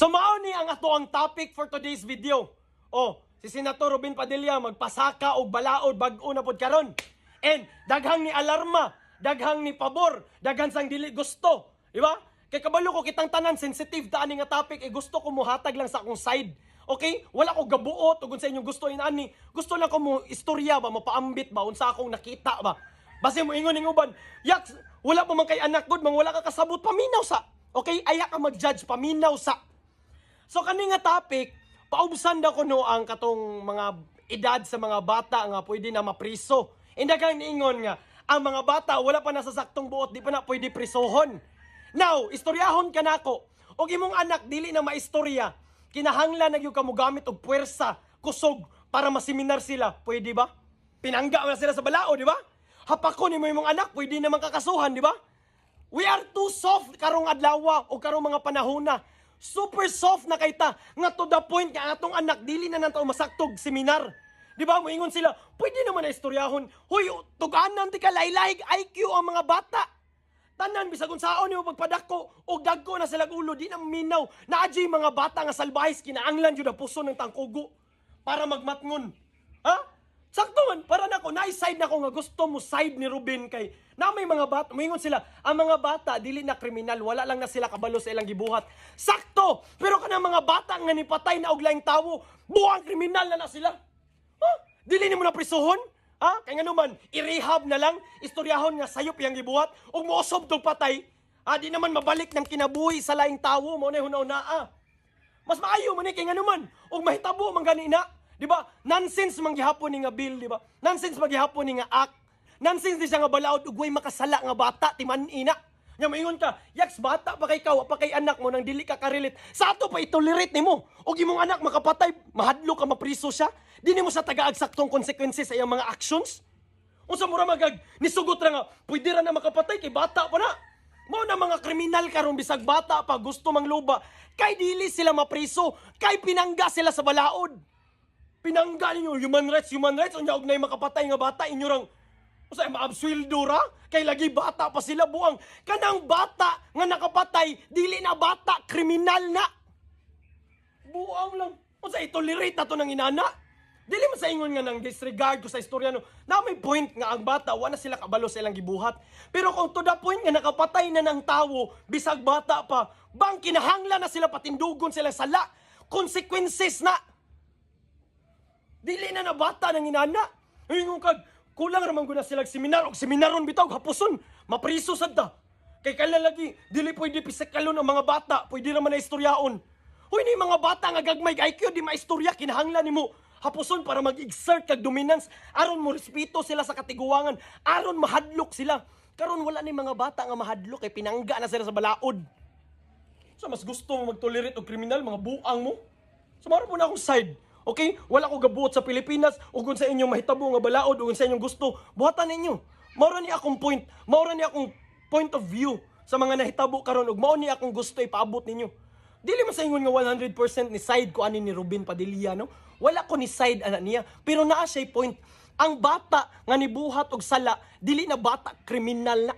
So mao ni ang ato ang topic for today's video. Oh, si Senator Robin Padilla magpasaka og balaod bag-o na pod karon. And daghang ni alarma, daghang ni pabor, daghan sang dili gusto, di ba? Kay kabalo ko kitang tanan sensitive ta ani nga topic eh gusto ko muhatag lang sa akong side. Okay? Wala ko gabuot ug sa inyong gusto inani. Gusto lang ko mo istorya ba, mapaambit ba unsa akong nakita ba. Base mo ingon ning uban, yak wala pa man kay anak gud, mang wala ka kasabot paminaw sa. Okay? Aya ka mag-judge paminaw sa. So kani nga topic, paubsan daw ko no ang katong mga edad sa mga bata nga pwede na mapriso. Indagang niingon nga, ang mga bata wala pa nasasaktong buot, di pa na pwede prisohon. Now, istoryahon ka nako. Og imong anak dili na maistorya, kinahanglan na gyud ka mo gamit og puwersa, kusog para masiminar sila. Pwede ba? Pinangga na sila sa balao, di ba? Hapakon mo imong anak, pwede naman kakasuhan, di ba? We are too soft karong adlaw o karong mga panahona. Super soft na kay nga to the point nga atong anak dili na nantaw masaktog seminar. Di ba? Moingon sila, pwede naman na istoryahon. Hoy, tuganan ti ka laylayg IQ ang mga bata. Tanan bisag unsaon nimo pagpadako o dagko na sila ulo di na minaw na adjay mga bata nga salbahis kinaanglan jud ang puso ng tangkugo para magmatngon. Ha? Sakto man, para na side nako nga gusto mo side ni Ruben kay na may mga bata, moingon sila, ang mga bata dili na kriminal, wala lang na sila kabalo sa ilang gibuhat. Sakto! Pero kanang mga bata nga nipatay na og laing tawo, buang kriminal na na sila. Ha? Dili nimo na prisuhon? Ha? Kaya nga naman, i-rehab na lang, istoryahon nga sayop yang gibuhat, ug moosob tog patay. Ah, di naman mabalik ng kinabuhi sa laing tawo mo na hunaw-naa. Mas maayo man ni kay nga naman, ug mahitabo man gani na. Di ba? Nonsense man gihapon ni nga bill, di ba? Nonsense man gihapon ni nga act. Nonsense di siya nga balaod ug way makasala nga bata timan ina. Nga maingon ka, yaks bata pa kay kaw, pa kay anak mo nang dili ka karelit. Sa ato pa itolerate nimo. Og imong anak makapatay, mahadlo ka mapriso siya. Di nimo sa taga-agsaktong konsekwensya sa iyang mga actions. Unsa mo ra magag nisugot ra nga, pwede ra na makapatay kay bata pa na. Mao na mga kriminal karon bisag bata pa gusto mangluba. Kay dili sila mapriso, kay pinangga sila sa balaod. Pinangga ninyo human rights, human rights unya og nay makapatay nga bata inyo rang Usa maabsweldo ra kay lagi bata pa sila buang. Kanang bata nga nakapatay dili na bata kriminal na. Buang lang. Unsa itolerate na to ng inana? Dili man sa ingon nga nang disregard ko sa istorya no. Na may point nga ang bata wa na sila kabalo sa ilang gibuhat. Pero kung to the point nga nakapatay na ng tawo bisag bata pa, bang kinahanglan na sila patindugon sila sala. Consequences na. Dili na na bata ng inana. Ingon kag kulang raman ko na sila seminar og seminaron bitaw hapuson. Mapriso sad ta. Kay kala lagi dili pwede pisakalon ang mga bata, pwede raman na istoryaon. Hoy ni mga bata nga gagmay IQ di maistorya kinahanglan nimo. Hapuson para mag-exert kag dominance. Aron mo respeto sila sa katiguangan. Aron mahadlok sila. Karon wala ni mga bata nga mahadlok kay pinangga na sila sa balaod. Sa mas gusto mo mag-tolerate og kriminal mga buang mo? Sumaro po na akong side okay wala ko gabuot sa Pilipinas ug kung sa inyong mahitabo nga balaod ug kung sa inyong gusto buhatan ninyo maura ni akong point maura ni akong point of view sa mga nahitabo karon ug mao ni akong gusto ipaabot ninyo Dili man sa ingon nga 100% ni side ko ani ni Ruben Padilla no. Wala ko ni side ana niya, pero naa siya point. Ang bata nga nibuhat og sala, dili na bata kriminal na.